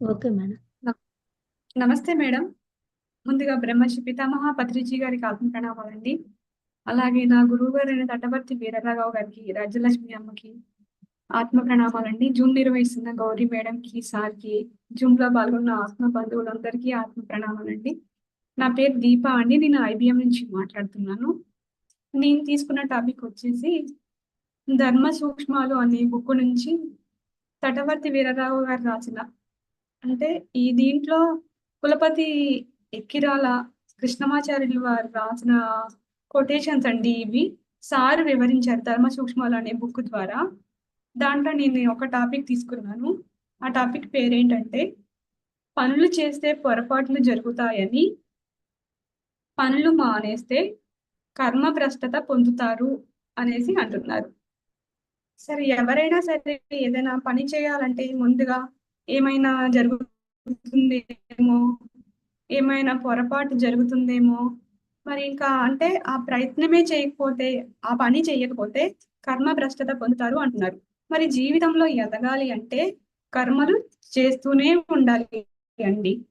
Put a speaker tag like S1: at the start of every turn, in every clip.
S1: Okay madam.
S2: నమస్తే madam. ముందుగా బ్రహ్మశ్రీ పితామహ పత్రిజీ గారికి ఆత్మ ప్రణామాలండి. అలాగే నా గురువు గారైన తటవర్తి వీరరాఘావు గారికి రాజ్యలక్ష్మి అమ్మకి ఆత్మ ప్రణామాలండి. జూమ్ నిర్వహిస్తున్న గౌరీ మేడంకి సార్కి జూమ్లో పాల్గొన్న ఆత్మ బంధువులందరికీ ఆత్మ ప్రణామాలండి. నా పేరు దీప అండి. నేను ఐబిఎం నుంచి మాట్లాడుతున్నాను. నేను తీసుకున్న టాపిక్ వచ్చేసి ధర్మ సూక్ష్మాలు అనే బుక్ నుంచి తటవర్తి వీరరావు గారు రాసిన అంటే ఈ దీంట్లో కులపతి ఎక్కిరాల కృష్ణమాచార్యులు వారు రాసిన కొటేషన్స్ అండి ఇవి. సార్ వివరించారు ధర్మ సూక్ష్మాలు అనే బుక్ ద్వారా. దాంట్లో నేను ఒక టాపిక్ తీసుకున్నాను. ఆ టాపిక్ పేరేంటంటే పనులు చేస్తే పొరపాట్లు జరుగుతాయని పనులు మానేస్తే కర్మ భ్రష్టత పొందుతారు అనేసి అంటున్నారు. సరే ఎవరైనా సరే ఏదైనా పని చేయాలంటే ముందుగా ఏమైనా జరుగుతుందేమో? ఏమైనా పొరపాటు జరుగుతుందేమో? మరి ఇంకా అంటే ఆ ప్రయత్నమే చేయకపోతే ఆ పని చేయకపోతే కర్మ భ్రష్టత పొందుతారు అంటున్నారు. మరి జీవితంలో ఎదగాలి అంటే కర్మలు చేస్తూనే ఉండాలి అండి.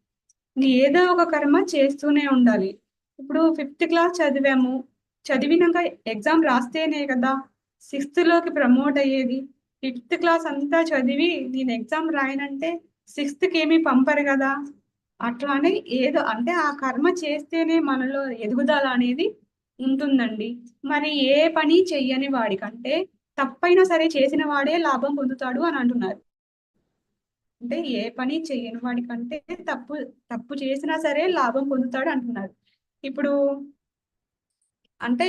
S2: ఏదో ఒక కర్మ చేస్తూనే ఉండాలి. ఇప్పుడు ఫిఫ్త్ క్లాస్ చదివాము. చదివినాక ఎగ్జామ్ రాస్తేనే కదా సిక్స్త్లోకి ప్రమోట్ అయ్యేది. ఫిఫ్త్ క్లాస్ అంతా చదివి నేను ఎగ్జామ్ రాయనంటే సిక్స్త్ ఏమీ పంపరు కదా. అట్లానే ఏదో అంటే ఆ కర్మ చేస్తేనే మనలో ఎదుగుదల అనేది ఉంటుందండి. మరి ఏ పని చెయ్యని వాడికంటే తప్పైనా సరే చేసిన వాడే లాభం పొందుతాడు అని అంటున్నారు. అంటే ఏ పని చెయ్యని వాడికంటే తప్పు తప్పు చేసినా సరే లాభం పొందుతాడు అంటున్నారు. ఇప్పుడు అంటే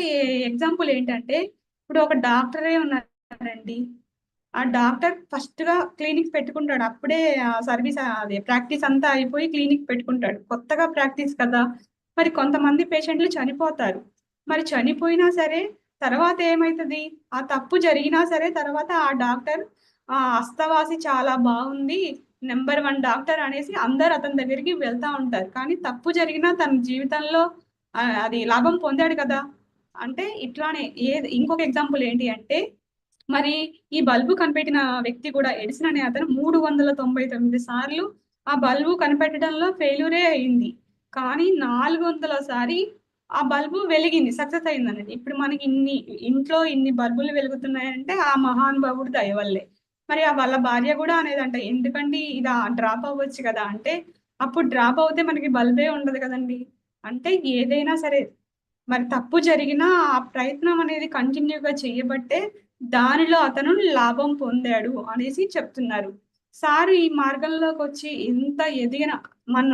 S2: ఎగ్జాంపుల్ ఏంటంటే ఇప్పుడు ఒక డాక్టరే ఉన్నారండి. ఆ డాక్టర్ ఫస్ట్గా క్లినిక్ పెట్టుకుంటాడు. అప్పుడే సర్వీస్ అదే ప్రాక్టీస్ అంతా అయిపోయి క్లినిక్ పెట్టుకుంటాడు. కొత్తగా ప్రాక్టీస్ కదా. మరి కొంతమంది పేషెంట్లు చనిపోతారు. మరి చనిపోయినా సరే తర్వాత ఏమవుతుంది ఆ తప్పు జరిగినా సరే తర్వాత ఆ డాక్టర్ ఆ అస్తవాసి చాలా బాగుంది. నెంబర్ వన్ డాక్టర్ అనేసి అందరు అతని దగ్గరికి వెళ్తా ఉంటారు. కానీ తప్పు జరిగినా తన జీవితంలో అది లాభం పొందాడు కదా. అంటే ఇట్లానే ఏ ఇంకొక ఎగ్జాంపుల్ ఏంటి అంటే మరి ఈ బల్బు కనిపెట్టిన వ్యక్తి కూడా ఎడిసన్ అనే అతను మూడు వందల తొంభై తొమ్మిది సార్లు ఆ బల్బు కనిపెట్టడంలో ఫెయిల్యూరే అయింది. కానీ నాలుగు వందల సారి ఆ బల్బు వెలిగింది సక్సెస్ అయింది అనేది ఇప్పుడు మనకి ఇన్ని ఇంట్లో ఇన్ని బల్బులు వెలుగుతున్నాయంటే ఆ మహానుభావుడు దయ వల్లే. మరి ఆ వాళ్ళ భార్య కూడా అనేదంట ఎందుకండి ఇది డ్రాప్ అవ్వచ్చు కదా? అంటే అప్పుడు డ్రాప్ అవుతే మనకి బల్బే ఉండదు కదండి. అంటే ఏదైనా సరే మరి తప్పు జరిగినా ఆ ప్రయత్నం అనేది కంటిన్యూగా చేయబట్టే దానిలో అతను లాభం పొందాడు అనేసి చెప్తున్నారు. సార్ ఈ మార్గంలోకి వచ్చి ఎంత ఎదిగిన మన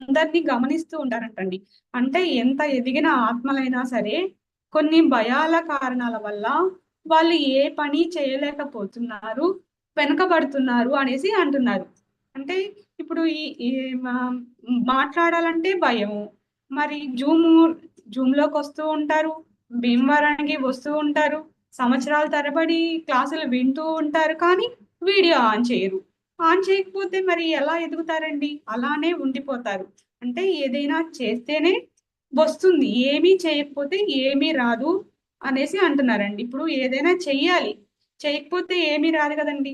S2: అందరినీ గమనిస్తూ ఉంటారంటండి. అంటే ఎంత ఎదిగిన ఆత్మలైనా సరే కొన్ని భయాల కారణాల వల్ల వాళ్ళు ఏ పని చేయలేకపోతున్నారు వెనకబడుతున్నారు అనేసి అంటున్నారు. అంటే ఇప్పుడు ఈ మాట్లాడాలంటే భయము. మరి జూమ్ జూమ్లోకి వస్తూ ఉంటారు భీమవరానికి వస్తూ ఉంటారు. సంవత్సరాల తరబడి క్లాసులు వింటూ ఉంటారు కానీ వీడియో ఆన్ చేయరు. ఆన్ చేయకపోతే మరి ఎలా ఎదుగుతారండి? అలానే ఉండిపోతారు. అంటే ఏదైనా చేస్తేనే వస్తుంది. ఏమీ చేయకపోతే ఏమీ రాదు అనేసి అంటున్నారండి. ఇప్పుడు ఏదైనా చెయ్యాలి. చేయకపోతే ఏమీ రాదు కదండి.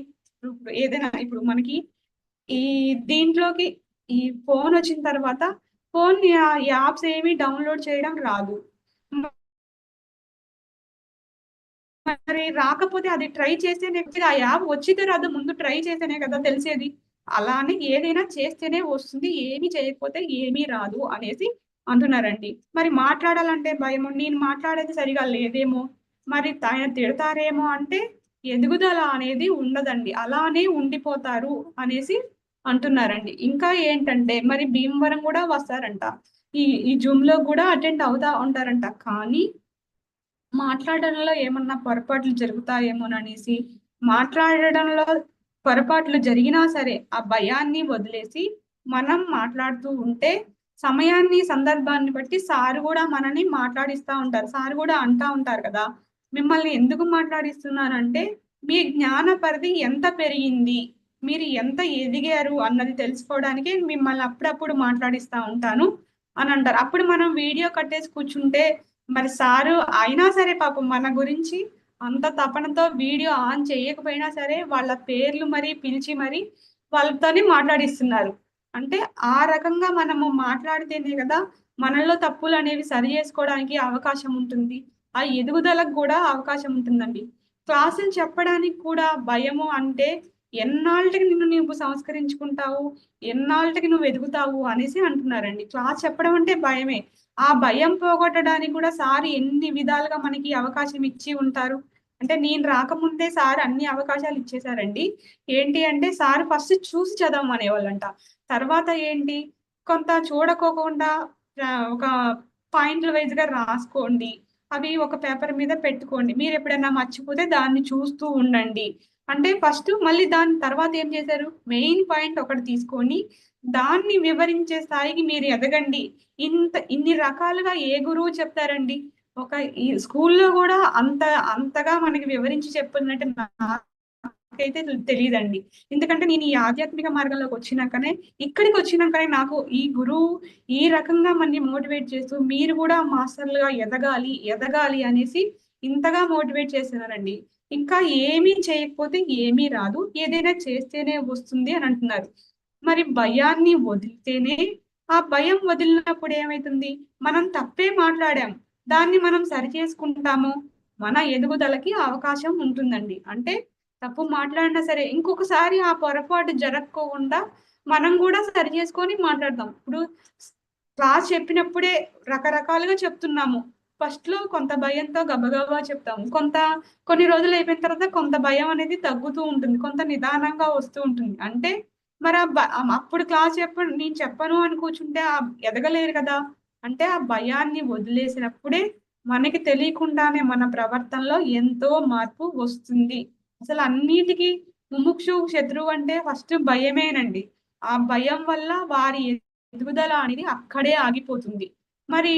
S2: ఏదైనా ఇప్పుడు మనకి ఈ దీంట్లోకి ఈ ఫోన్ వచ్చిన తర్వాత ఫోన్ యాప్స్ ఏమి డౌన్లోడ్ చేయడం రాదు. మరి రాకపోతే అది ట్రై చేస్తేనే ఆ యాప్ వచ్చితే రాదు ముందు ట్రై చేస్తేనే కదా తెలిసేది. అలానే ఏదైనా చేస్తేనే వస్తుంది ఏమి చేయకపోతే ఏమీ రాదు అనేసి అంటున్నారండి. మరి మాట్లాడాలంటే భయము? నేను మాట్లాడేది సరిగా లేదేమో? మరి ఆయన తిడతారేమో అంటే ఎదుగుదల అనేది ఉండదండి. అలానే ఉండిపోతారు అనేసి అంటున్నారండి. ఇంకా ఏంటంటే మరి భీమవరం కూడా వస్తారంట. ఈ ఈ జూమ్లో కూడా అటెండ్ అవుతా ఉంటారంట. కానీ మాట్లాడడంలో ఏమన్నా పొరపాట్లు జరుగుతాయేమోననేసి మాట్లాడడంలో పొరపాట్లు జరిగినా సరే ఆ భయాన్ని వదిలేసి మనం మాట్లాడుతూ ఉంటే సమయాన్ని సందర్భాన్ని బట్టి సారు కూడా మనని మాట్లాడిస్తూ ఉంటారు. సారు కూడా అంటా ఉంటారు కదా మిమ్మల్ని ఎందుకు మాట్లాడిస్తున్నానంటే మీ జ్ఞాన పరిధి ఎంత పెరిగింది? మీరు ఎంత ఎదిగారు? అన్నది తెలుసుకోవడానికి మిమ్మల్ని అప్పుడప్పుడు మాట్లాడిస్తూ ఉంటాను అని అంటారు. అప్పుడు మనం వీడియో కట్టేసి కూర్చుంటే మరి సారు అయినా సరే పాపం మన గురించి అంత తపనతో వీడియో ఆన్ చేయకపోయినా సరే వాళ్ళ పేర్లు మరి పిలిచి మరి వాళ్ళతోనే మాట్లాడిస్తున్నారు. అంటే ఆ రకంగా మనము మాట్లాడితేనే కదా మనలో తప్పులు అనేవి సరి చేసుకోవడానికి అవకాశం ఉంటుంది. ఆ ఎదుగుదలకు కూడా అవకాశం ఉంటుందండి. క్లాసులు చెప్పడానికి కూడా భయము అంటే ఎన్నాళ్ళకి నిన్ను నువ్వు సంస్కరించుకుంటావు? ఎన్నాళ్ళకి నువ్వు ఎదుగుతావు అనేసి అంటున్నారండి. క్లాస్ చెప్పడం అంటే భయమే. ఆ భయం పోగొట్టడానికి కూడా సార్ ఎన్ని విధాలుగా మనకి అవకాశం ఇచ్చి ఉంటారు? అంటే నేను రాకముందే సార్ అన్ని అవకాశాలు ఇచ్చేసారండి. ఏంటి అంటే సార్ ఫస్ట్ చూసి చదవమనేవాళ్ళంట తర్వాత ఏంటి? కొంత చూడకోకుండా ఒక పాయింట్ల వైజ్గా రాసుకోండి. అవి ఒక పేపర్ మీద పెట్టుకోండి. మీరు ఎప్పుడైనా మర్చిపోతే దాన్ని చూస్తూ ఉండండి. అంటే ఫస్ట్ మళ్ళీ దాని తర్వాత ఏం చేశారు? మెయిన్ పాయింట్ ఒకటి తీసుకొని దాన్ని వివరించే స్థాయికి మీరు ఎదగండి. ఇంత ఇన్ని రకాలుగా ఏ గురువు చెప్తారండి? ఒక ఈ స్కూల్లో కూడా అంత అంతగా మనకి వివరించి చెప్పినట్టు నాకైతే తెలియదండి ఎందుకంటే నేను ఈ ఆధ్యాత్మిక మార్గంలోకి వచ్చినాకనే ఇక్కడికి వచ్చినాకనే నాకు ఈ గురువు ఈ రకంగా మనని మోటివేట్ చేస్తూ మీరు కూడా మాస్టర్లుగా ఎదగాలి ఎదగాలి అనేసి ఇంతగా మోటివేట్ చేస్తున్నారండి. ఇంకా ఏమీ చేయకపోతే ఏమీ రాదు. ఏదైనా చేస్తేనే వస్తుంది అని అంటున్నారు. మరి భయాన్ని వదిలితేనే ఆ భయం వదిలినప్పుడు ఏమైతుంది? మనం తప్పే మాట్లాడాం. దాన్ని మనం సరి చేసుకుంటాము. మన ఎదుగుదలకి అవకాశం ఉంటుందండి. అంటే తప్పు మాట్లాడినా సరే ఇంకొకసారి ఆ పొరపాటు జరగకుండా మనం కూడా సరి చేసుకొని మాట్లాడదాం ఇప్పుడు క్లాస్ చెప్పినప్పుడే రకరకాలుగా చెప్తున్నాము. ఫస్ట్లో కొంత భయంతో గబగబా చెప్తాము. కొంత కొన్ని రోజులు అయిపోయిన తర్వాత కొంత భయం అనేది తగ్గుతూ ఉంటుంది. కొంత నిదానంగా వస్తూ ఉంటుంది. అంటే మరి ఆ అప్పుడు క్లాస్ చెప్ప నేను చెప్పను అని కూర్చుంటే ఆ ఎదగలేరు కదా. అంటే ఆ భయాన్ని వదిలేసినప్పుడే మనకి తెలియకుండానే మన ప్రవర్తనలో ఎంతో మార్పు వస్తుంది. అసలు అన్నిటికీ ముముక్షు శత్రువు అంటే ఫస్ట్ భయమేనండి. ఆ భయం వల్ల వారి ఎదుగుదల అనేది అక్కడే ఆగిపోతుంది. మరి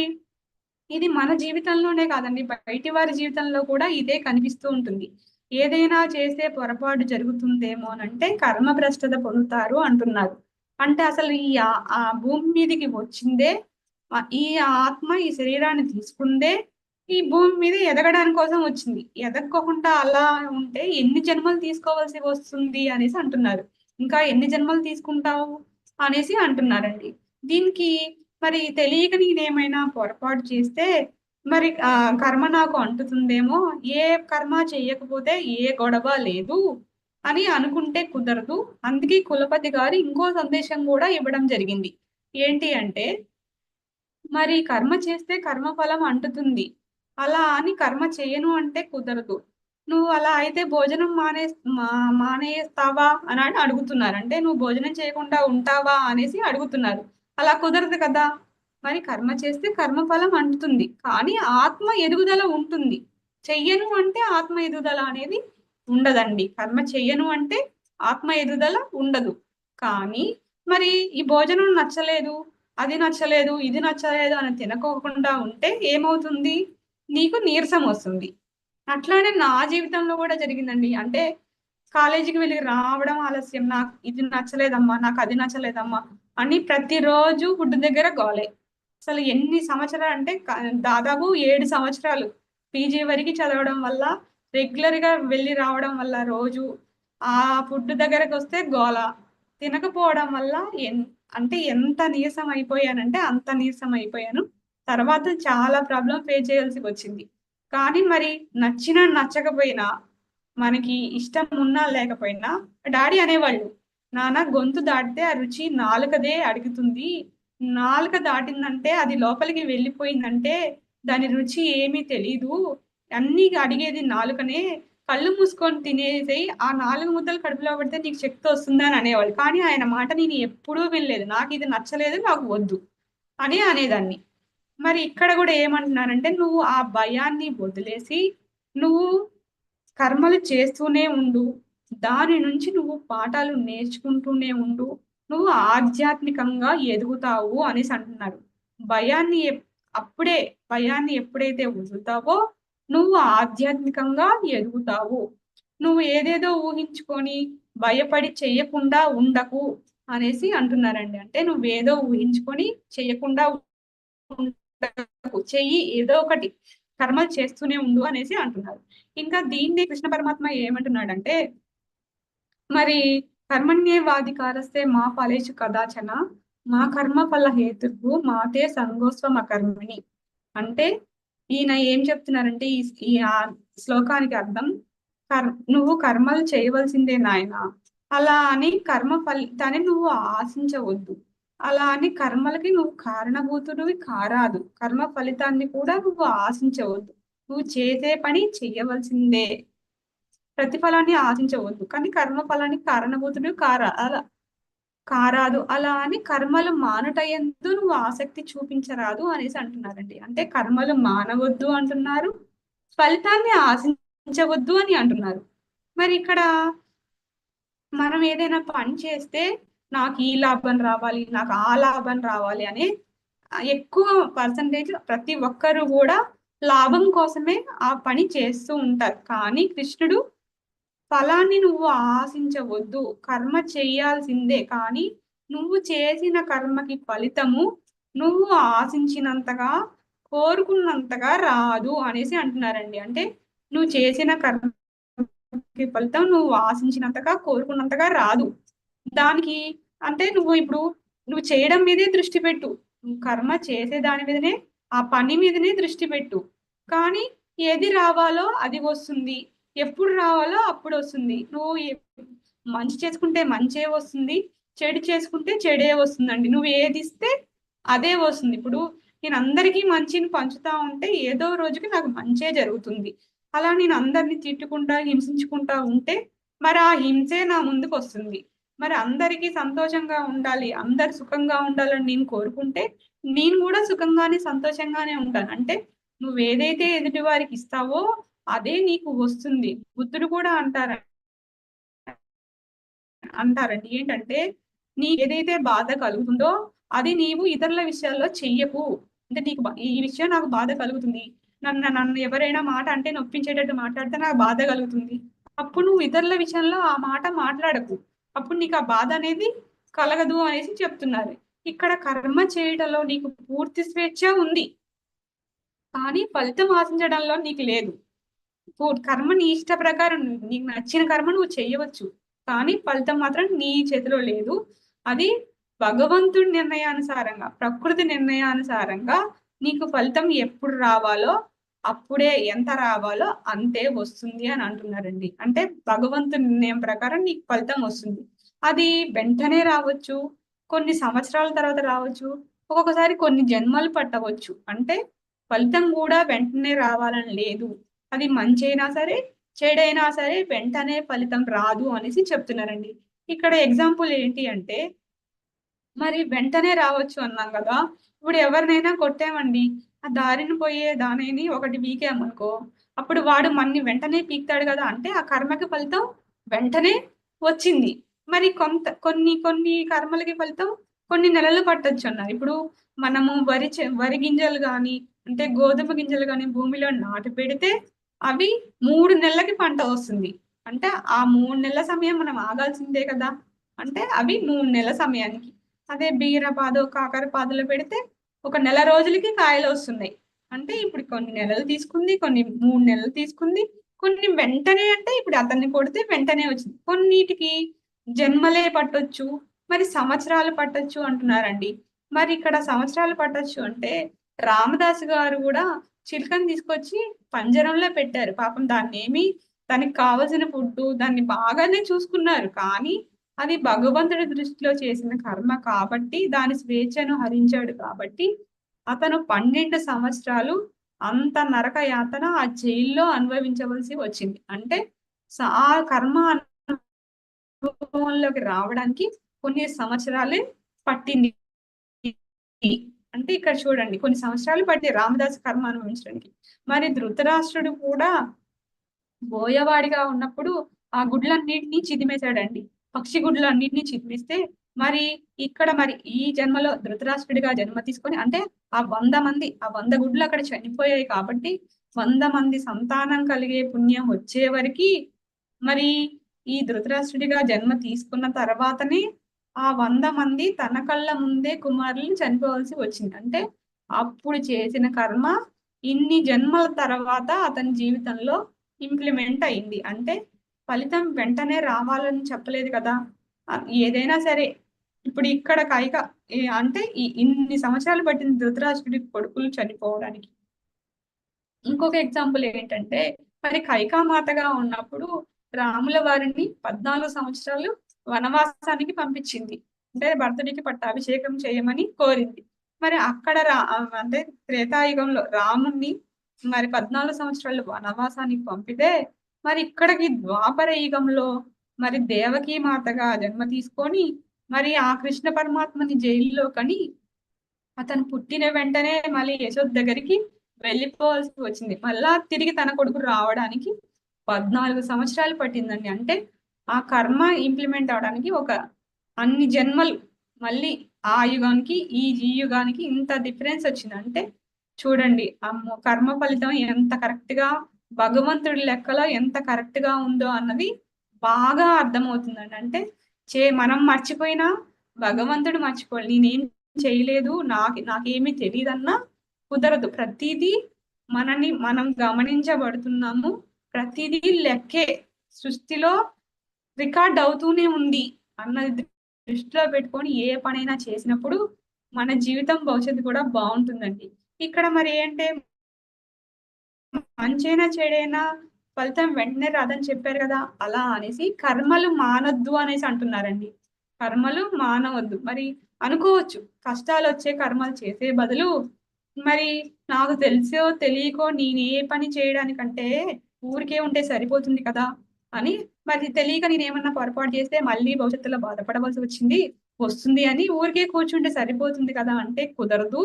S2: ఇది మన జీవితంలోనే కాదండి బయటి వారి జీవితంలో కూడా ఇదే కనిపిస్తూ ఉంటుంది. ఏదైనా చేసే పొరపాటు జరుగుతుందేమో అని అంటే కర్మ భ్రష్టత పొందుతారు అంటున్నారు. అంటే అసలు ఈ ఆ- భూమి మీదకి వచ్చిందే ఈ ఆత్మ ఈ శరీరాన్ని తీసుకుందే ఈ భూమి మీద ఎదగడానికి కోసం వచ్చింది. ఎదగకుండా అలా ఉంటే ఎన్ని జన్మలు తీసుకోవాల్సి వస్తుంది అనేసి అంటున్నారు. ఇంకా ఎన్ని జన్మలు తీసుకుంటావు అనేసి అంటున్నారండి. దీనికి మరి తెలియక నేనేమైనా పొరపాటు చేస్తే మరి ఆ కర్మ నాకు అంటుతుందేమో ఏ కర్మ చేయకపోతే ఏ గొడవ లేదు అని అనుకుంటే కుదరదు. అందుకే కులపతి గారు ఇంకో సందేశం కూడా ఇవ్వడం జరిగింది. ఏంటి అంటే మరి కర్మ చేస్తే కర్మ ఫలం అంటుతుంది. అలా అని కర్మ చేయను అంటే కుదరదు. నువ్వు అలా అయితే భోజనం మానే మా మానేస్తావా అని అని అడుగుతున్నారు. అంటే నువ్వు భోజనం చేయకుండా ఉంటావా అనేసి అడుగుతున్నారు. అలా కుదరదు కదా. మరి కర్మ చేస్తే కర్మ ఫలం అంటుతుంది. కానీ ఆత్మ ఎదుగుదల ఉంటుంది. చెయ్యను అంటే ఆత్మ ఎదుగుదల అనేది ఉండదండి. కర్మ చెయ్యను అంటే ఆత్మ ఎదుగుదల ఉండదు. కానీ మరి ఈ భోజనం నచ్చలేదు అది నచ్చలేదు ఇది నచ్చలేదు అని తినకోకుండా ఉంటే ఏమవుతుంది? నీకు నీరసం వస్తుంది. అట్లానే నా జీవితంలో కూడా జరిగిందండి. అంటే కాలేజీకి వెళ్ళి రావడం ఆలస్యం. నాకు ఇది నచ్చలేదమ్మా నాకు అది నచ్చలేదమ్మా అని ప్రతిరోజు ఫుడ్ దగ్గర గోలే. అసలు ఎన్ని సంవత్సరాలు అంటే దాదాపు ఏడు సంవత్సరాలు పీజీ వరకు చదవడం వల్ల రెగ్యులర్గా వెళ్ళి రావడం వల్ల రోజు ఆ ఫుడ్ దగ్గరకు వస్తే గోల. తినకపోవడం వల్ల ఎన్ అంటే ఎంత నీరసం అయిపోయానంటే అంత నీరసం అయిపోయాను. తర్వాత చాలా ప్రాబ్లం ఫేస్ చేయాల్సి వచ్చింది. కానీ మరి నచ్చినా నచ్చకపోయినా మనకి ఇష్టం ఉన్నా లేకపోయినా డాడీ అనేవాళ్ళు నాన్న గొంతు దాటితే ఆ రుచి నాలుకదే అడుగుతుంది. నాలుక దాటిందంటే అది లోపలికి వెళ్ళిపోయిందంటే దాని రుచి ఏమీ తెలీదు. అన్నీ అడిగేది నాలుకనే. కళ్ళు మూసుకొని తినేసేయి. ఆ నాలుగు ముద్దలు కడుపులో పడితే నీకు శక్తి వస్తుంది అని అనేవాళ్ళు. కానీ ఆయన మాట నేను ఎప్పుడూ వినలేదు. నాకు ఇది నచ్చలేదు నాకు వద్దు అని అనేదాన్ని. మరి ఇక్కడ కూడా ఏమంటున్నారంటే నువ్వు ఆ భయాన్ని వదిలేసి నువ్వు కర్మలు చేస్తూనే ఉండు. దాని నుంచి నువ్వు పాఠాలు నేర్చుకుంటూనే ఉండు. నువ్వు ఆధ్యాత్మికంగా ఎదుగుతావు అనేసి అంటున్నారు. భయాన్ని అప్పుడే భయాన్ని ఎప్పుడైతే వదులుతావో నువ్వు ఆధ్యాత్మికంగా ఎదుగుతావు. నువ్వు ఏదేదో ఊహించుకొని భయపడి చేయకుండా ఉండకు అనేసి అంటున్నారండి. అంటే నువ్వేదో ఊహించుకొని చేయకుండా ఉండకు. చెయ్యి ఏదో ఒకటి. కర్మలు చేస్తూనే ఉండు అనేసి అంటున్నారు. ఇంకా దీన్ని కృష్ణ పరమాత్మ ఏమంటున్నాడంటే మరి కర్మణ్యేవాధికారస్తే మా ఫలేషు కదాచన మా కర్మ ఫల హేతువు మాతే సంగోస్వం అకర్మణి. అంటే ఈయన ఏం చెప్తున్నారంటే ఈ ఈ ఆ శ్లోకానికి అర్థం కర్ నువ్వు కర్మలు చేయవలసిందే నాయన అలా అని కర్మ ఫలితాన్ని నువ్వు ఆశించవద్దు. అలా అని కర్మలకి నువ్వు కారణభూతుడివి కారాదు. కర్మ ఫలితాన్ని కూడా నువ్వు ఆశించవద్దు. నువ్వు చేసే పని చెయ్యవలసిందే. ప్రతిఫలాన్ని ఆశించవద్దు. కానీ కర్మ ఫలానికి కారణభూతుడు కారా అలా కారాదు. అలా అని కర్మలు మానుటయందు నువ్వు ఆసక్తి చూపించరాదు అనేసి అంటున్నారండి. అంటే కర్మలు మానవద్దు అంటున్నారు. ఫలితాన్ని ఆశించవద్దు అని అంటున్నారు. మరి ఇక్కడ మనం ఏదైనా పని చేస్తే నాకు ఈ లాభం రావాలి నాకు ఆ లాభం రావాలి అనే ఎక్కువ పర్సంటేజ్ ప్రతి ఒక్కరు కూడా లాభం కోసమే ఆ పని చేస్తూ ఉంటారు. కానీ కృష్ణుడు ఫలాన్ని నువ్వు ఆశించవద్దు కర్మ చేయాల్సిందే. కానీ నువ్వు చేసిన కర్మకి ఫలితము నువ్వు ఆశించినంతగా కోరుకున్నంతగా రాదు అనేసి అంటున్నారండి. అంటే నువ్వు చేసిన కర్మకి ఫలితం నువ్వు ఆశించినంతగా కోరుకున్నంతగా రాదు. దానికి అంటే నువ్వు ఇప్పుడు నువ్వు చేయడం మీదే దృష్టి పెట్టు. నువ్వు కర్మ చేసే దాని మీదనే ఆ పని మీదనే దృష్టి పెట్టు. కానీ ఏది రావాలో అది వస్తుంది. ఎప్పుడు రావాలో అప్పుడు వస్తుంది. నువ్వు మంచి చేసుకుంటే మంచే వస్తుంది. చెడు చేసుకుంటే చెడే వస్తుందండి. నువ్వు ఏది ఇస్తే అదే వస్తుంది. ఇప్పుడు నేను అందరికీ మంచిని పంచుతా ఉంటే ఏదో రోజుకి నాకు మంచే జరుగుతుంది. అలా నేను అందరిని తిట్టుకుంటా హింసించుకుంటా ఉంటే మరి ఆ హింసే నా ముందుకు వస్తుంది. మరి అందరికీ సంతోషంగా ఉండాలి అందరు సుఖంగా ఉండాలని నేను కోరుకుంటే నేను కూడా సుఖంగానే సంతోషంగానే ఉంటాను. అంటే నువ్వు ఏదైతే ఎదుటి వారికి ఇస్తావో అదే నీకు వస్తుంది. బుద్ధుడు కూడా అంటారు అంటారండి. ఏంటంటే నీ ఏదైతే బాధ కలుగుతుందో అది నీవు ఇతరుల విషయాల్లో చెయ్యకు. అంటే నీకు ఈ విషయం నాకు బాధ కలుగుతుంది. నన్ను నన్ను ఎవరైనా మాట అంటే నొప్పించేటట్టు మాట్లాడితే నాకు బాధ కలుగుతుంది. అప్పుడు నువ్వు ఇతరుల విషయంలో ఆ మాట మాట్లాడకు. అప్పుడు నీకు ఆ బాధ అనేది కలగదు అనేసి చెప్తున్నారు. ఇక్కడ కర్మ చేయడంలో నీకు పూర్తి స్వేచ్ఛ ఉంది. కానీ ఫలితం ఆశించడంలో నీకు లేదు. కర్మ నీ ఇష్ట ప్రకారం నీకు నచ్చిన కర్మ నువ్వు చేయవచ్చు. కానీ ఫలితం మాత్రం నీ చేతిలో లేదు. అది భగవంతుడి నిర్ణయానుసారంగా ప్రకృతి నిర్ణయానుసారంగా నీకు ఫలితం ఎప్పుడు రావాలో అప్పుడే ఎంత రావాలో అంతే వస్తుంది అని అంటున్నారండి. అంటే భగవంతుని నిర్ణయం ప్రకారం నీకు ఫలితం వస్తుంది. అది వెంటనే రావచ్చు కొన్ని సంవత్సరాల తర్వాత రావచ్చు ఒక్కొక్కసారి కొన్ని జన్మలు పట్టవచ్చు. అంటే ఫలితం కూడా వెంటనే రావాలని లేదు. అది మంచి అయినా సరే చెడైనా సరే వెంటనే ఫలితం రాదు అనేసి చెప్తున్నారండి. ఇక్కడ ఎగ్జాంపుల్ ఏంటి అంటే మరి వెంటనే రావచ్చు అన్నాం కదా ఇప్పుడు ఎవరినైనా కొట్టామండి. ఆ దారిని పోయే దానిని ఒకటి పీకామనుకో అప్పుడు వాడు మన్ని వెంటనే పీక్తాడు కదా అంటే ఆ కర్మకి ఫలితం వెంటనే వచ్చింది. మరి కొంత కొన్ని కొన్ని కర్మలకి ఫలితం కొన్ని నెలలు పట్టొచ్చు అన్నారు. ఇప్పుడు మనము వరి వరి గింజలు కానీ అంటే గోధుమ గింజలు కానీ భూమిలో నాటు పెడితే అవి మూడు నెలలకి పంట వస్తుంది. అంటే ఆ మూడు నెలల సమయం మనం ఆగాల్సిందే కదా. అంటే అవి మూడు నెలల సమయానికి. అదే బీరపాదు కాకర పాదులు పెడితే ఒక నెల రోజులకి కాయలు వస్తున్నాయి. అంటే ఇప్పుడు కొన్ని నెలలు తీసుకుంది కొన్ని మూడు నెలలు తీసుకుంది కొన్ని వెంటనే అంటే ఇప్పుడు అతన్ని కొడితే వెంటనే వచ్చింది. కొన్నిటికి జన్మలే పట్టొచ్చు మరి సంవత్సరాలు పట్టొచ్చు అంటున్నారండి. మరి ఇక్కడ సంవత్సరాలు పట్టొచ్చు అంటే రామదాస్ గారు కూడా చిలుకని తీసుకొచ్చి పంజరంలో పెట్టారు. పాపం దాన్ని ఏమి దానికి కావలసిన ఫుడ్ దాన్ని బాగానే చూసుకున్నారు. కానీ అది భగవంతుడి దృష్టిలో చేసిన కర్మ కాబట్టి దాని స్వేచ్ఛను హరించాడు కాబట్టి అతను పన్నెండు సంవత్సరాలు అంత నరక యాతన ఆ జైల్లో అనుభవించవలసి వచ్చింది. అంటే ఆ కర్మ అనుభవంలోకి రావడానికి కొన్ని సంవత్సరాలే పట్టింది. అంటే ఇక్కడ చూడండి కొన్ని సంవత్సరాలు పట్టి రామదాస్ కర్మ అనుభవించడానికి. మరి ధృతరాష్ట్రుడు కూడా బోయవాడిగా ఉన్నప్పుడు ఆ గుడ్లన్నింటినీ చిదిమేశాడండి. పక్షి గుడ్లు అన్నింటినీ చిదిమిస్తే మరి ఇక్కడ మరి ఈ జన్మలో ధృతరాష్ట్రుడిగా జన్మ తీసుకొని అంటే ఆ వంద మంది ఆ వంద గుడ్లు అక్కడ చనిపోయాయి కాబట్టి వంద మంది సంతానం కలిగే పుణ్యం వచ్చే వరకు మరి ఈ ధృతరాష్ట్రుడిగా జన్మ తీసుకున్న తర్వాతనే ఆ వంద మంది తన కళ్ళ ముందే కుమారులు చనిపోవాల్సి వచ్చింది. అంటే అప్పుడు చేసిన కర్మ ఇన్ని జన్మల తర్వాత అతని జీవితంలో ఇంప్లిమెంట్ అయింది. అంటే ఫలితం వెంటనే రావాలని చెప్పలేదు కదా. ఏదైనా సరే ఇప్పుడు ఇక్కడ కైక అంటే ఇన్ని సంవత్సరాలు పట్టింది ధృతరాష్ట్రుడి కొడుకులు చనిపోవడానికి. ఇంకొక ఎగ్జాంపుల్ ఏంటంటే మరి కైకామాతగా ఉన్నప్పుడు రాముల వారిని పద్నాలుగు సంవత్సరాలు వనవాసానికి పంపించింది. అంటే భర్తుడికి పట్టాభిషేకం చేయమని కోరింది. మరి అక్కడ రా అంటే త్రేతాయుగంలో రాముణ్ణి మరి పద్నాలుగు సంవత్సరాలు వనవాసానికి పంపితే మరి ఇక్కడికి ద్వాపర యుగంలో మరి దేవకీ మాతగా జన్మ తీసుకొని మరి ఆ కృష్ణ పరమాత్మని జైల్లో కని అతను పుట్టిన వెంటనే మళ్ళీ యశోద్ దగ్గరికి వెళ్ళిపోవాల్సి వచ్చింది. మళ్ళా తిరిగి తన కొడుకు రావడానికి పద్నాలుగు సంవత్సరాలు పట్టిందండి. అంటే ఆ కర్మ ఇంప్లిమెంట్ అవడానికి ఒక అన్ని జన్మలు మళ్ళీ ఆ యుగానికి ఈ ఈ యుగానికి ఇంత డిఫరెన్స్ వచ్చింది. అంటే చూడండి కర్మ ఫలితం ఎంత కరెక్ట్గా భగవంతుడి లెక్కలో ఎంత కరెక్ట్గా ఉందో అన్నది బాగా అర్థమవుతుందండి. అంటే చే మనం మర్చిపోయినా భగవంతుడు మర్చిపోవాలి. నేనేం చేయలేదు నాకు నాకేమీ తెలియదన్నా కుదరదు. ప్రతిదీ మనని మనం గమనించబడుతున్నాము. ప్రతిదీ లెక్కే. సృష్టిలో రికార్డ్ అవుతూనే ఉంది అన్నది దృష్టిలో పెట్టుకొని ఏ పనైనా చేసినప్పుడు మన జీవితం భవిష్యత్తు కూడా బాగుంటుందండి. ఇక్కడ మరి ఏంటంటే మంచైనా చెడైనా ఫలితం వెంటనే రాదని చెప్పారు కదా అలా అనేసి కర్మలు మానొద్దు అనేసి అంటున్నారండి. కర్మలు మానవద్దు. మరి అనుకోవచ్చు కష్టాలు వచ్చే కర్మలు చేసే బదులు మరి నాకు తెలిసో తెలియకో నేను ఏ పని చేయడానికంటే ఊరికే ఉంటే సరిపోతుంది కదా అని మరి తెలియక నేను ఏమన్నా పొరపాటు చేస్తే మళ్ళీ భవిష్యత్తులో బాధపడవలసి వచ్చింది వస్తుంది అని ఊరికే కూర్చుంటే సరిపోతుంది కదా అంటే కుదరదు.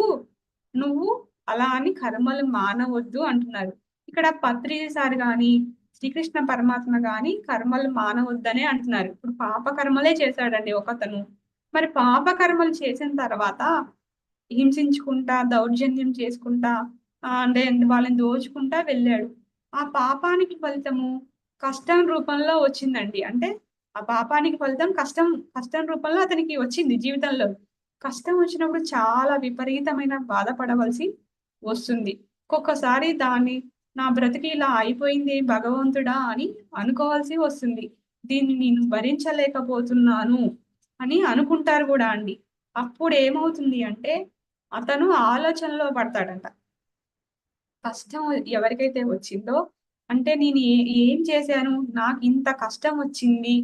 S2: నువ్వు అలా అని కర్మలు మానవద్దు అంటున్నారు. ఇక్కడ పత్రి సార్ గాని శ్రీకృష్ణ పరమాత్మ గాని కర్మలు మానవద్దనే అంటున్నారు. ఇప్పుడు పాప కర్మలే చేశాడండి ఒకతను. మరి పాప కర్మలు చేసిన తర్వాత హింసించుకుంటా దౌర్జన్యం చేసుకుంటా అంటే వాళ్ళని దోచుకుంటా వెళ్ళాడు. ఆ పాపానికి ఫలితము కష్టం రూపంలో వచ్చిందండి. అంటే ఆ పాపానికి ఫలితం కష్టం కష్టం రూపంలో అతనికి వచ్చింది జీవితంలో. కష్టం వచ్చినప్పుడు చాలా విపరీతమైన బాధపడవలసి వస్తుంది. ఒక్కొక్కసారి దాన్ని నా బ్రతికి ఇలా అయిపోయింది భగవంతుడా అని అనుకోవాల్సి వస్తుంది. దీన్ని నేను భరించలేకపోతున్నాను అని అనుకుంటారు కూడా అండి. అప్పుడు ఏమవుతుంది అంటే అతను ఆలోచనలో పడతాడంట. కష్టం ఎవరికైతే వచ్చిందో అంటే నేను ఏం చేశాను? నాకు ఇంత కష్టం వచ్చింది.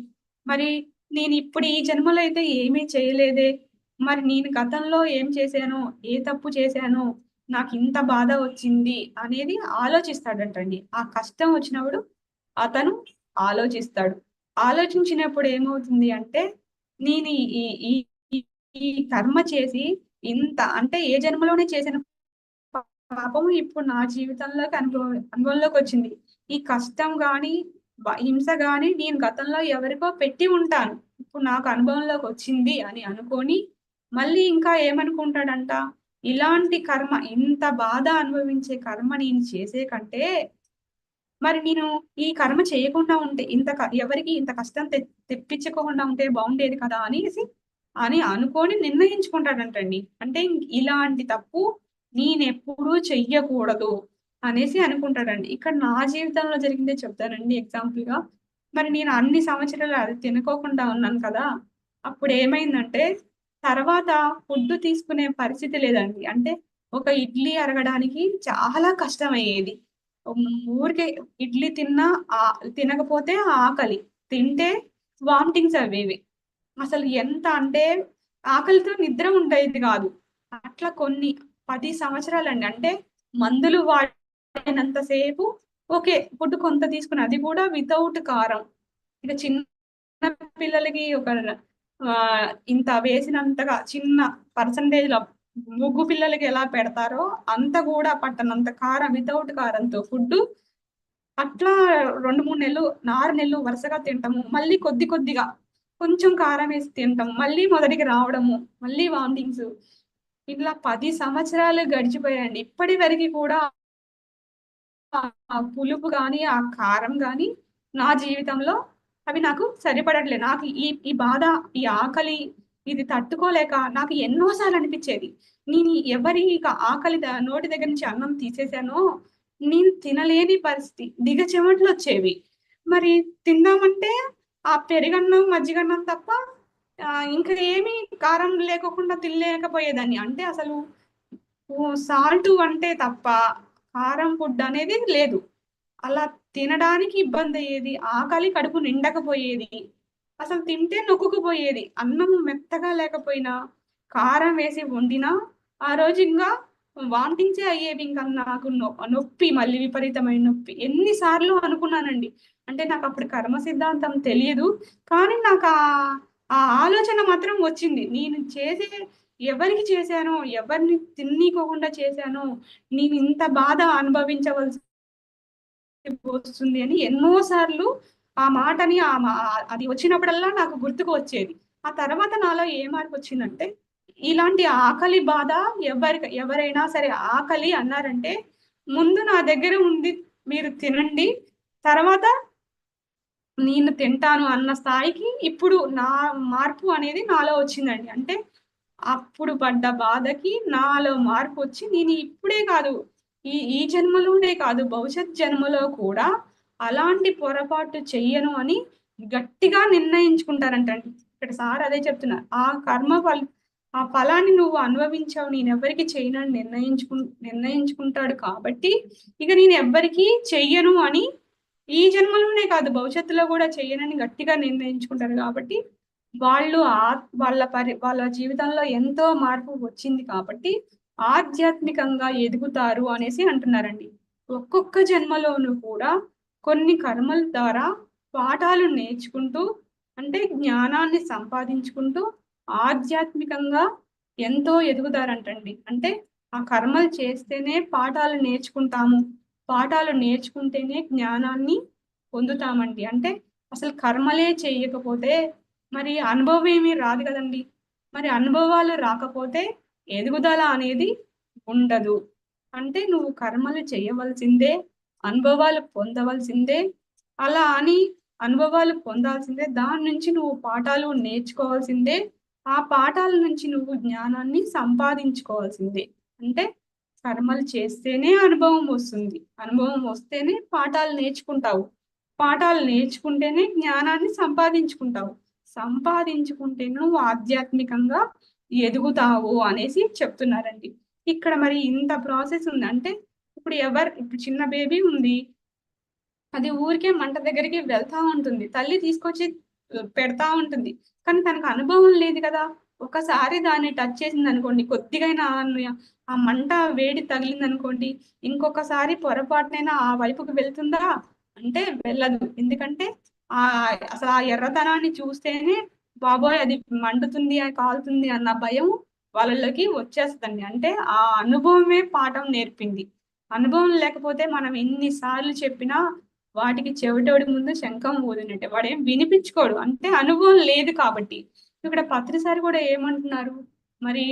S2: మరి నేను ఇప్పుడు ఈ జన్మలో అయితే ఏమీ చేయలేదే. మరి నేను గతంలో ఏం చేశాను ఏ తప్పు చేశాను నాకు ఇంత బాధ వచ్చింది అనేది ఆలోచిస్తాడంటండి. ఆ కష్టం వచ్చినప్పుడు అతను ఆలోచిస్తాడు. ఆలోచించినప్పుడు ఏమవుతుంది అంటే నేను ఈ ఈ కర్మ చేసి ఇంత అంటే ఏ జన్మలోనే చేసిన పాపం ఇప్పుడు నా జీవితంలోకి అనుభవం అనుభవంలోకి వచ్చింది. ఈ కష్టం గాని హింస గాని నేను గతంలో ఎవరికో పెట్టి ఉంటాను. ఇప్పుడు నాకు అనుభవంలోకి వచ్చింది అని అనుకొని మళ్ళీ ఇంకా ఏమనుకుంటాడంట? ఇలాంటి కర్మ ఇంత బాధ అనుభవించే కర్మ నేను చేసే కంటే మరి నేను ఈ కర్మ చేయకుండా ఉంటే ఇంత ఎవరికి ఇంత కష్టం తెప్పించకుండా ఉంటే బాగుండేది కదా అనేసి అని అనుకొని నిర్ణయించుకుంటాడంటండి. అంటే ఇలాంటి తప్పు నేనెప్పుడూ చెయ్యకూడదు అనేసి అనుకుంటాడండి. ఇక్కడ నా జీవితంలో జరిగిందే చెప్తానండి ఎగ్జాంపుల్గా మరి నేను అన్ని సంవత్సరాలు అది తినుకోకుండా ఉన్నాను కదా అప్పుడు ఏమైందంటే తర్వాత ఫుడ్ తీసుకునే పరిస్థితి లేదండి. అంటే ఒక ఇడ్లీ అరగడానికి చాలా కష్టమయ్యేది. ఊరికే ఇడ్లీ తిన్నా తినకపోతే ఆకలి. తింటే వామిటింగ్స్ అవేవి అసలు ఎంత అంటే ఆకలితో నిద్ర ఉండేది కాదు. అట్లా కొన్ని పది సంవత్సరాలండి. అంటే మందులు వాడినంతసేపు ఓకే ఫుడ్ కొంత తీసుకుని అది కూడా వితౌట్ కారం. ఇక చిన్న పిల్లలకి ఒక ఇంత వేసినంతగా చిన్న పర్సంటేజ్లో ముగ్గు పిల్లలకి ఎలా పెడతారో అంత కూడా పట్టనంత కారం వితౌట్ కారంతో ఫుడ్ అట్లా రెండు మూడు నెలలు ఆరు నెలలు వరుసగా తింటాము. మళ్ళీ కొద్ది కొద్దిగా కొంచెం కారం వేసి తింటాం మళ్ళీ మొదటికి రావడము మళ్ళీ వామిటింగ్స్ ఇట్లా పది సంవత్సరాలు గడిచిపోయాయండి. ఇప్పటి వరకు కూడా పులుపు కానీ ఆ కారం కానీ నా జీవితంలో అవి నాకు సరిపడట్లేదు నాకు ఈ ఈ బాధ ఈ ఆకలి ఇది తట్టుకోలేక నాకు ఎన్నోసార్లు అనిపించేది. నేను ఎవరి ఆకలి నోటి దగ్గర నుంచి అన్నం తీసేసానో నేను తినలేని పరిస్థితి. దిగ చెమట్లు వచ్చేవి. మరి తిందామంటే ఆ పెరుగన్నం మజ్జిగన్నం తప్ప ఇంకా ఏమీ కారం లేకోకుండా తినలేకపోయేదాన్ని. అంటే అసలు సాల్ట్ అంటే తప్ప కారం ఫుడ్ అనేది లేదు. అలా తినడానికి ఇబ్బంది అయ్యేది ఆకలి కడుపు నిండకపోయేది అసలు తింటే నొక్కుకుపోయేది అన్నం మెత్తగా లేకపోయినా కారం వేసి వండినా ఆ రోజు ఇంకా వాంటించే అయ్యేవి ఇంకా నాకు నొప్పి మళ్ళీ విపరీతమైన నొప్పి. ఎన్నిసార్లు అనుకున్నానండి. అంటే నాకు అప్పుడు కర్మ సిద్ధాంతం తెలియదు కానీ నాకు ఆ ఆలోచన మాత్రం వచ్చింది. నేను చేసే ఎవరికి చేశానో ఎవరిని తిన్నీకోకుండా చేశానో నేను ఇంత బాధ అనుభవించవలసి వస్తుంది అని ఎన్నోసార్లు ఆ మాటని ఆ అది వచ్చినప్పుడల్లా నాకు గుర్తుకు వచ్చేది. ఆ తర్వాత నాలో ఏ మార్పు వచ్చిందంటే ఇలాంటి ఆకలి బాధ ఎవరి ఎవరైనా సరే ఆకలి అన్నారంటే ముందు నా దగ్గర ఉంది మీరు తినండి తర్వాత నేను తింటాను అన్న స్థాయికి ఇప్పుడు నా మార్పు అనేది నాలో వచ్చిందండి. అంటే అప్పుడు పడ్డ బాధకి నాలో మార్పు వచ్చి నేను ఇప్పుడే కాదు ఈ ఈ జన్మలోనే కాదు భవిష్యత్ జన్మలో కూడా అలాంటి పొరపాటు చెయ్యను అని గట్టిగా నిర్ణయించుకుంటారంటండి ఇక్కడ సార్ అదే చెప్తున్నారు. ఆ కర్మ ఫల ఆ ఫలాన్ని నువ్వు అనుభవించావు నేను ఎవరికి చేయనని నిర్ణయించుకు నిర్ణయించుకుంటాడు కాబట్టి ఇక నేను ఎవ్వరికి చెయ్యను అని ఈ జన్మలోనే కాదు భవిష్యత్తులో కూడా చెయ్యనని గట్టిగా నిర్ణయించుకుంటారు కాబట్టి వాళ్ళు ఆ వాళ్ళ పరి వాళ్ళ జీవితంలో ఎంతో మార్పు వచ్చింది కాబట్టి ఆధ్యాత్మికంగా ఎదుగుతారు అనేసి అంటున్నారండి. ఒక్కొక్క జన్మలోనూ కూడా కొన్ని కర్మల ద్వారా పాఠాలు నేర్చుకుంటూ అంటే జ్ఞానాన్ని సంపాదించుకుంటూ ఆధ్యాత్మికంగా ఎంతో ఎదుగుతారంటండి. అంటే ఆ కర్మలు చేస్తేనే పాఠాలు నేర్చుకుంటాము. పాఠాలు నేర్చుకుంటేనే జ్ఞానాన్ని పొందుతామండి. అంటే అసలు కర్మలే చేయకపోతే మరి అనుభవం ఏమీ రాదు కదండి. మరి అనుభవాలు రాకపోతే ఎదుగుదల అనేది ఉండదు. అంటే నువ్వు కర్మలు చేయవలసిందే అనుభవాలు పొందవలసిందే అలా అని అనుభవాలు పొందాల్సిందే దాని నుంచి నువ్వు పాఠాలు నేర్చుకోవాల్సిందే ఆ పాఠాల నుంచి నువ్వు జ్ఞానాన్ని సంపాదించుకోవాల్సిందే. అంటే కర్మలు చేస్తేనే అనుభవం వస్తుంది. అనుభవం వస్తేనే పాఠాలు నేర్చుకుంటావు. పాఠాలు నేర్చుకుంటేనే జ్ఞానాన్ని సంపాదించుకుంటావు. సంపాదించుకుంటే నువ్వు ఆధ్యాత్మికంగా ఎదుగుతావు అనేసి చెప్తున్నారండి. ఇక్కడ మరి ఇంత ప్రాసెస్ ఉంది అంటే ఇప్పుడు ఎవరు ఇప్పుడు చిన్న బేబీ ఉంది. అది ఊరికే మంట దగ్గరికి వెళ్తా ఉంటుంది. తల్లి తీసుకొచ్చి పెడతా ఉంటుంది. కానీ తనకు అనుభవం లేదు కదా. ఒకసారి దాన్ని టచ్ చేసింది అనుకోండి కొద్దిగైనా ఆ మంట వేడి తగిలింది అనుకోండి ఇంకొకసారి పొరపాటునైనా ఆ వైపుకు వెళ్తుందా? అంటే వెళ్ళదు. ఎందుకంటే ఆ అసలు ఆ ఎర్రతనాన్ని చూస్తేనే బాబోయ్ అది మండుతుంది కాలుతుంది అన్న భయం వాళ్ళలోకి వచ్చేస్తుందండి. అంటే ఆ అనుభవమే పాఠం నేర్పింది. అనుభవం లేకపోతే మనం ఎన్నిసార్లు చెప్పినా వాటికి చెవిటోడి ముందు శంఖం ఊదినట్టే. వాడేం వినిపించుకోడు. అంటే అనుభవం లేదు కాబట్టి. ఇక్కడ పత్రిసారి కూడా ఏమంటున్నారు? మరి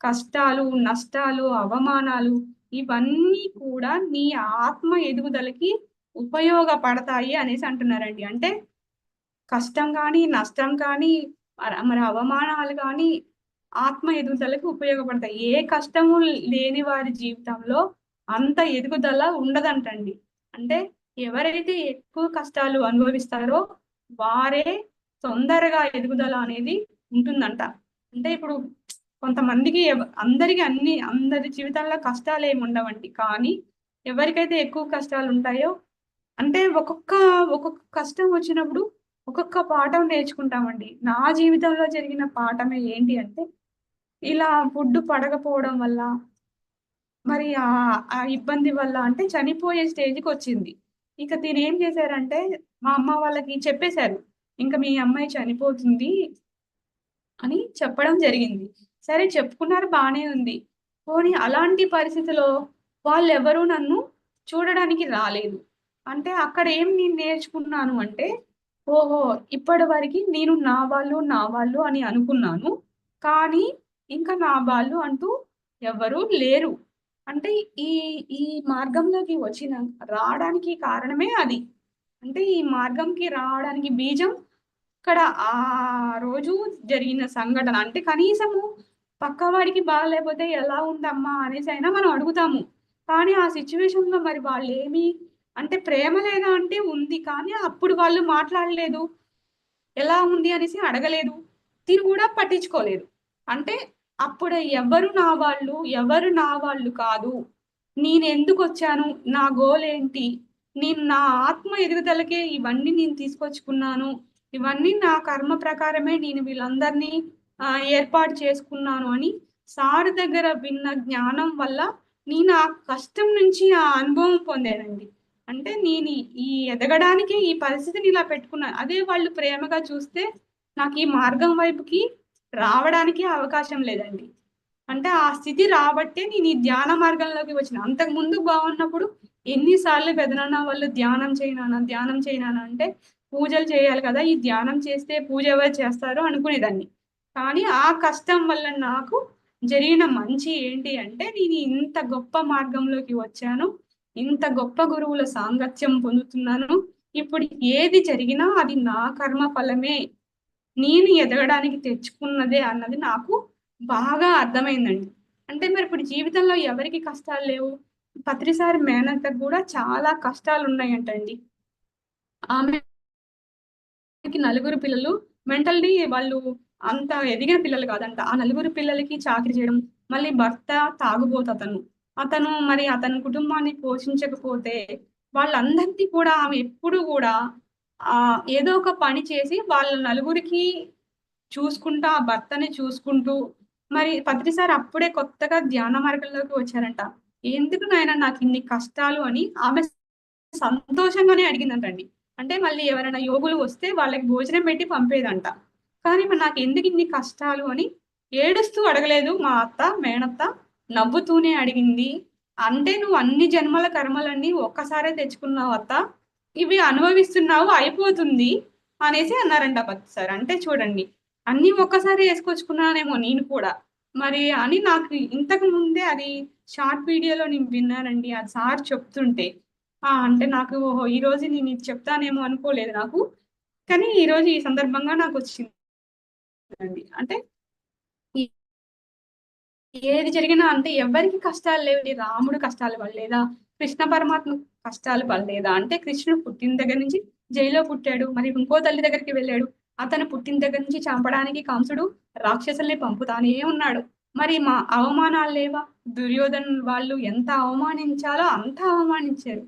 S2: కష్టాలు నష్టాలు అవమానాలు ఇవన్నీ కూడా నీ ఆత్మ ఎదుగుదలకి ఉపయోగపడతాయి అనేసి అంటున్నారండి. అంటే కష్టం కానీ నష్టం కానీ మరి అవమానాలు కానీ ఆత్మ ఎదుగుదలకు ఉపయోగపడతాయి. ఏ కష్టము లేని వారి జీవితంలో అంత ఎదుగుదల ఉండదంటండి. అంటే ఎవరైతే ఎక్కువ కష్టాలు అనుభవిస్తారో వారే తొందరగా ఎదుగుదల అనేది ఉంటుందంట. అంటే ఇప్పుడు కొంతమందికి అందరికి అన్ని అందరి జీవితంలో కష్టాలు ఏమి ఉండవండి. కానీ ఎవరికైతే ఎక్కువ కష్టాలు ఉంటాయో అంటే ఒక్కొక్క ఒక్కొక్క కష్టం వచ్చినప్పుడు ఒక్కొక్క పాఠం నేర్చుకుంటామండి. నా జీవితంలో జరిగిన పాఠమే ఏంటి అంటే ఇలా ఫుడ్ పడకపోవడం వల్ల మరి ఆ ఇబ్బంది వల్ల అంటే చనిపోయే స్టేజ్కి వచ్చింది. ఇక దీని ఏం చేశారంటే మా అమ్మ వాళ్ళకి చెప్పేశారు ఇంకా మీ అమ్మాయి చనిపోతుంది అని చెప్పడం జరిగింది. సరే చెప్పుకున్నారు బాగానే ఉంది. పోనీ అలాంటి పరిస్థితిలో వాళ్ళు నన్ను చూడడానికి రాలేదు. అంటే అక్కడ ఏం నేను నేర్చుకున్నాను అంటే ఓహో ఇప్పటి వరకు నేను నా వాళ్ళు నా వాళ్ళు అని అనుకున్నాను. కానీ ఇంకా నా వాళ్ళు అంటూ ఎవరు లేరు. అంటే ఈ ఈ మార్గంలోకి వచ్చిన రావడానికి కారణమే అది. అంటే ఈ మార్గంకి రావడానికి బీజం ఇక్కడ ఆ రోజు జరిగిన సంఘటన. అంటే కనీసము పక్కవాడికి బాగలేకపోతే ఎలా ఉందమ్మా అనేసి అయినా మనం అడుగుతాము. కానీ ఆ సిచ్యువేషన్లో మరి వాళ్ళు ఏమీ అంటే ప్రేమ లేదా అంటే ఉంది కానీ అప్పుడు వాళ్ళు మాట్లాడలేదు. ఎలా ఉంది అనేసి అడగలేదు. తిని కూడా పట్టించుకోలేదు. అంటే అప్పుడు ఎవరు నా వాళ్ళు ఎవరు నా వాళ్ళు కాదు. నేను ఎందుకు వచ్చాను? నా గోల్ ఏంటి? నేను నా ఆత్మ ఎదుగుదలకే ఇవన్నీ నేను తీసుకొచ్చుకున్నాను. ఇవన్నీ నా కర్మ ప్రకారమే నేను వీళ్ళందరినీ ఏర్పాటు చేసుకున్నాను అని సార్ దగ్గర విన్న జ్ఞానం వల్ల నేను ఆ కష్టం నుంచి ఆ అనుభవం పొందానండి. అంటే నేను ఈ ఎదగడానికి ఈ పరిస్థితిని ఇలా పెట్టుకున్నాను అదే వాళ్ళు ప్రేమగా చూస్తే నాకు ఈ మార్గం వైపుకి రావడానికి అవకాశం లేదండి. అంటే ఆ స్థితి రాబట్టే నేను ఈ ధ్యాన మార్గంలోకి వచ్చిన. అంతకు ముందు బాగున్నప్పుడు ఎన్నిసార్లు పెదనాన్న వాళ్ళు ధ్యానం చేయనా ధ్యానం చేయనా అంటే పూజలు చేయాలి కదా ఈ ధ్యానం చేస్తే పూజ ఎవరు చేస్తారు అనుకునేదాన్ని. కానీ ఆ కష్టం వల్ల నాకు జరిగిన మంచి ఏంటి అంటే నేను ఇంత గొప్ప మార్గంలోకి వచ్చాను. ఇంత గొప్ప గురువుల సాంగత్యం పొందుతున్నాను. ఇప్పుడు ఏది జరిగినా అది నా కర్మ ఫలమే. నేను ఎదగడానికి తెచ్చుకున్నదే అన్నది నాకు బాగా అర్థమైందండి. అంటే మరి ఇప్పుడు జీవితంలో ఎవరికి కష్టాలు లేవు? పత్రిసారి మేనత్త కూడా చాలా కష్టాలు ఉన్నాయంటండి. ఆమెకి నలుగురు పిల్లలు. మెంటల్లీ వాళ్ళు అంత ఎదిగిన పిల్లలు కాదంట. ఆ నలుగురు పిల్లలకి చాకరీ చేయడం మళ్ళీ భర్త తాగుబోతు అతను. అతను మరి అతని కుటుంబాన్ని పోషించకపోతే వాళ్ళందరికీ కూడా ఆమె ఎప్పుడు కూడా ఆ ఏదో ఒక పని చేసి వాళ్ళ నలుగురికి చూసుకుంటూ ఆ భర్తని చూసుకుంటూ మరి పత్రిసారి అప్పుడే కొత్తగా ధ్యాన మార్గంలోకి వచ్చారంట. ఎందుకు నాయన నాకు ఇన్ని కష్టాలు? అని ఆమె సంతోషంగానే అడిగిందంటండి. అంటే మళ్ళీ ఎవరైనా యోగులు వస్తే వాళ్ళకి భోజనం పెట్టి పంపేదంట. కానీ మరి నాకు ఎందుకు ఇన్ని కష్టాలు? అని ఏడుస్తూ అడగలేదు మా అత్త మేనత్త. నవ్వుతూనే అడిగింది. అంటే నువ్వు అన్ని జన్మల కర్మలన్నీ ఒక్కసారే తెచ్చుకున్నావు అత్త? ఇవి అనుభవిస్తున్నావు అయిపోతుంది అనేసి అన్నారంట భక్తి సార్. అంటే చూడండి అన్ని ఒక్కసారి వేసుకొచ్చుకున్నానేమో నేను కూడా. మరి అని నాకు ఇంతకు ముందే అది షార్ట్ వీడియోలో నేను విన్నానండి. ఆ సార్ చెప్తుంటే అంటే నాకు ఓహో ఈ రోజు నేను ఇది చెప్తానేమో అనుకోలేదు నాకు. కానీ ఈరోజు ఈ సందర్భంగా నాకు వచ్చింది అంటే ఏది జరిగినా అంటే ఎవరికి కష్టాలు లేవు రాముడు కష్టాలు పడలేదా? కృష్ణ పరమాత్మ కష్టాలు పడలేదా? అంటే కృష్ణుడు పుట్టిన దగ్గర నుంచి జైల్లో పుట్టాడు. మరి ఇంకో తల్లి దగ్గరికి వెళ్ళాడు. అతను పుట్టిన దగ్గర నుంచి చంపడానికి కంసుడు రాక్షసుల్ని పంపుతానే ఉన్నాడు. మరి మా అవమానాలు లేవా? దుర్యోధన్ వాళ్ళు ఎంత అవమానించాలో అంత అవమానించారు.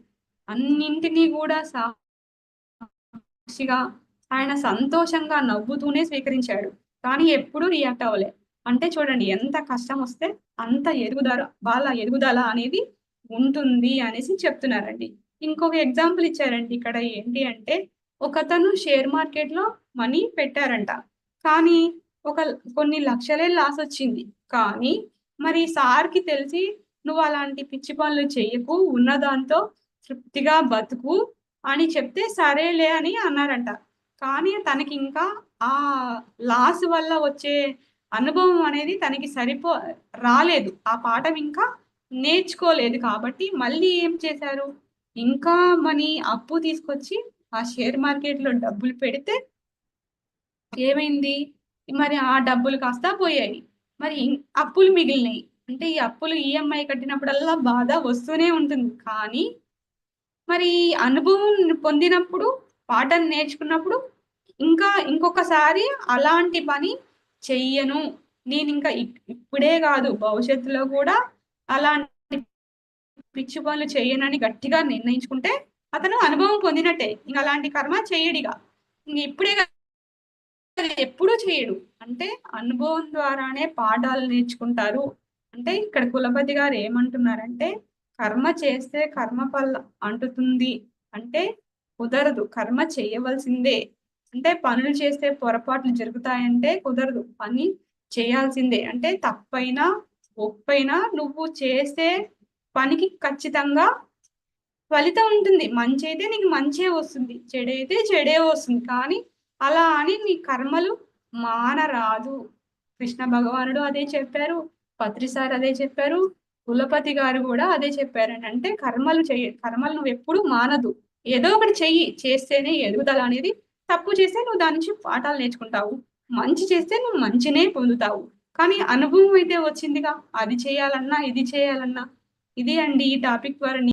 S2: అన్నింటినీ కూడా సాక్షిగా ఆయన సంతోషంగా నవ్వుతూనే స్వీకరించాడు. కానీ ఎప్పుడూ రియాక్ట్ అవ్వలే. అంటే చూడండి ఎంత కష్టం వస్తే అంత ఎదుగుదల వాళ్ళ ఎదుగుదల అనేది ఉంటుంది అనేసి చెప్తున్నారండి. ఇంకొక ఎగ్జాంపుల్ ఇచ్చారండి ఇక్కడ ఏంటి అంటే ఒకతను షేర్ మార్కెట్లో మనీ పెట్టారంట. కానీ ఒక కొన్ని లక్షలే లాస్ వచ్చింది. కానీ మరి సార్కి తెలిసి నువ్వు అలాంటి పిచ్చి పనులు చెయ్యకు ఉన్నదాంతో తృప్తిగా బతుకు అని చెప్తే సరేలే అని అన్నారంట. కానీ తనకి ఇంకా ఆ లాస్ వల్ల వచ్చే అనుభవం అనేది తనకి సరిపో రాలేదు. ఆ పాఠం ఇంకా నేర్చుకోలేదు కాబట్టి మళ్ళీ ఏం చేశారు? ఇంకా మనీ అప్పు తీసుకొచ్చి ఆ షేర్ మార్కెట్లో డబ్బులు పెడితే ఏమైంది? మరి ఆ డబ్బులు కాస్త పోయాయి. మరి అప్పులు మిగిలినాయి. అంటే ఈ అప్పులు ఈఎంఐ కట్టినప్పుడల్లా బాధ వస్తూనే ఉంటుంది. కానీ మరి అనుభవం పొందినప్పుడు పాఠం నేర్చుకున్నప్పుడు ఇంకా ఇంకొకసారి అలాంటి పని చెయ్యను. నేను ఇంకా ఇప్పుడే కాదు భవిష్యత్తులో కూడా అలాంటి పిచ్చి పనులు చెయ్యనని గట్టిగా నిర్ణయించుకుంటే అతను అనుభవం పొందినట్టే. ఇంకా అలాంటి కర్మ చేయడిగా ఇంక ఇప్పుడే ఎప్పుడూ చేయడు అంటే అనుభవం ద్వారానే పాఠాలు నేర్చుకుంటారు. అంటే ఇక్కడ కులపతి గారు ఏమంటున్నారంటే కర్మ చేస్తే కర్మ పల్ల అంటుతుంది. అంటే కుదరదు. కర్మ చేయవలసిందే అంటే పనులు చేస్తే పొరపాట్లు జరుగుతాయంటే కుదరదు. పని చేయాల్సిందే. అంటే తప్పైనా ఒప్పైనా నువ్వు చేసే పనికి ఖచ్చితంగా ఫలితం ఉంటుంది. మంచి అయితే నీకు మంచే వస్తుంది. చెడైతే చెడే వస్తుంది. కానీ అలా అని నీ కర్మలు మానరాదు. కృష్ణ భగవానుడు అదే చెప్పారు. పత్రిసార్ అదే చెప్పారు. కులపతి గారు కూడా అదే చెప్పారు. అంటే కర్మలు చెయ్యి కర్మలు నువ్వు ఎప్పుడు మానదు. ఏదో ఒకటి చెయ్యి. చేస్తేనే ఎదుగుదల అనేది తప్పు చేస్తే నువ్వు దాని నుంచి పాఠాలు నేర్చుకుంటావు. మంచి చేస్తే నువ్వు మంచినే పొందుతావు. కానీ అనుభవం అయితే వచ్చిందిగా. అది చేయాలన్నా ఇది చేయాలన్నా. ఇది అండి ఈ టాపిక్ ద్వారా